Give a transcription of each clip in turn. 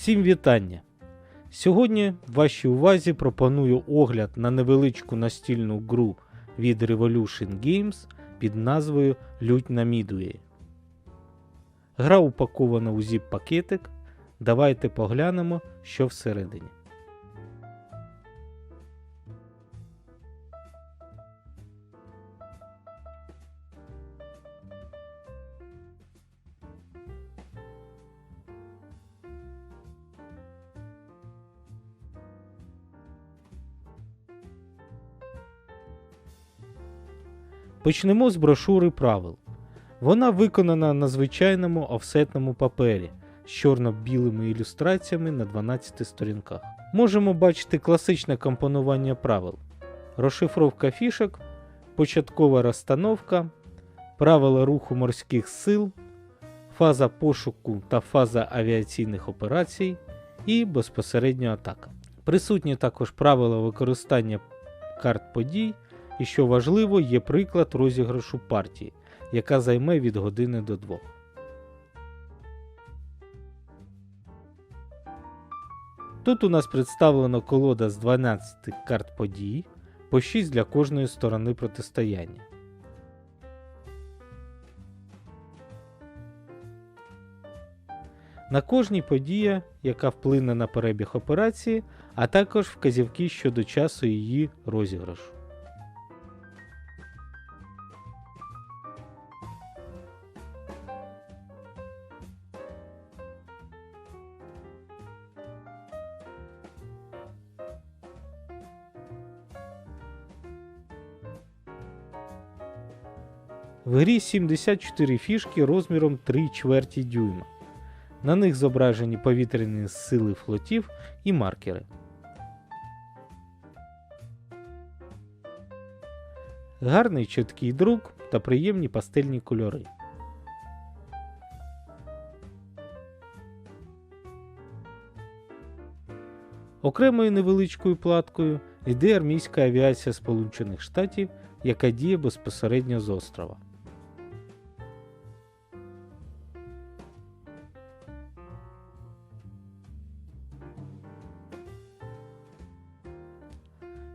Всім вітання! Сьогодні вашій увазі пропоную огляд на невеличку настільну гру від Revolution Games під назвою Лють на Мідуї. Гра упакована у zip-пакетик. Давайте поглянемо, що всередині. Почнемо з брошури правил. Вона виконана на звичайному офсетному папері з чорно-білими ілюстраціями на 12 сторінках. Можемо бачити класичне компонування правил, розшифровка фішок, початкова розстановка, правила руху морських сил, фаза пошуку та фаза авіаційних операцій і безпосередньо атака. Присутні також правила використання карт подій. І що важливо, є приклад розіграшу партії, яка займе від години до двох. Тут у нас представлена колода з 12 карт подій, по 6 для кожної сторони протистояння. На кожній подія, яка вплине на перебіг операції, а також вказівки щодо часу її розіграшу. В грі 74 фішки розміром 3 чверті дюйма. На них зображені повітряні сили флотів і маркери. Гарний чіткий друк та приємні пастельні кольори. Окремою невеличкою платкою йде армійська авіація Сполучених Штатів, яка діє безпосередньо з острова.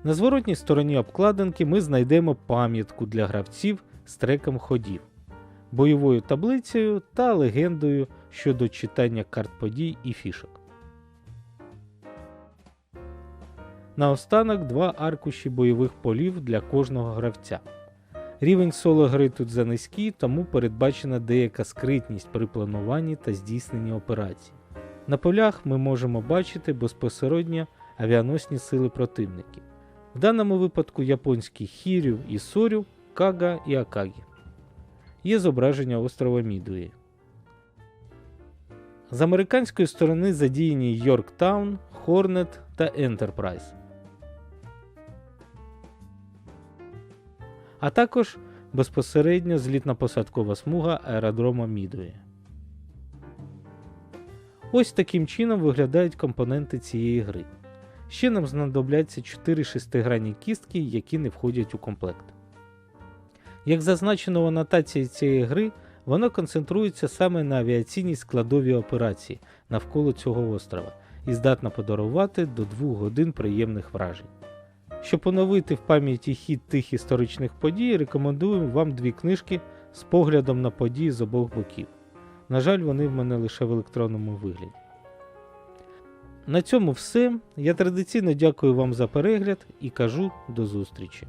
На зворотній стороні обкладинки ми знайдемо пам'ятку для гравців з треком ходів, бойовою таблицею та легендою щодо читання карт подій і фішок. Наостанок два аркуші бойових полів для кожного гравця. Рівень соло гри тут занизький, тому передбачена деяка скритність при плануванні та здійсненні операцій. На полях ми можемо бачити безпосередньо авіаносні сили противників. В даному випадку японські Хірю і Сорю, Кага і Акагі. Є зображення острова Мідуї. З американської сторони задіяні Йорктаун, Хорнет та Ентерпрайз. А також безпосередньо злітно-посадкова смуга аеродрома Мідуї. Ось таким чином виглядають компоненти цієї гри. Ще нам знадобляться 4 шестигранні кістки, які не входять у комплект. Як зазначено в анотації цієї гри, воно концентрується саме на авіаційній складовій операції навколо цього острова і здатна подарувати до 2 годин приємних вражень. Щоб поновити в пам'яті хід тих історичних подій, рекомендуємо вам дві книжки з поглядом на події з обох боків. На жаль, вони в мене лише в електронному вигляді. На цьому все. Я традиційно дякую вам за перегляд і кажу до зустрічі.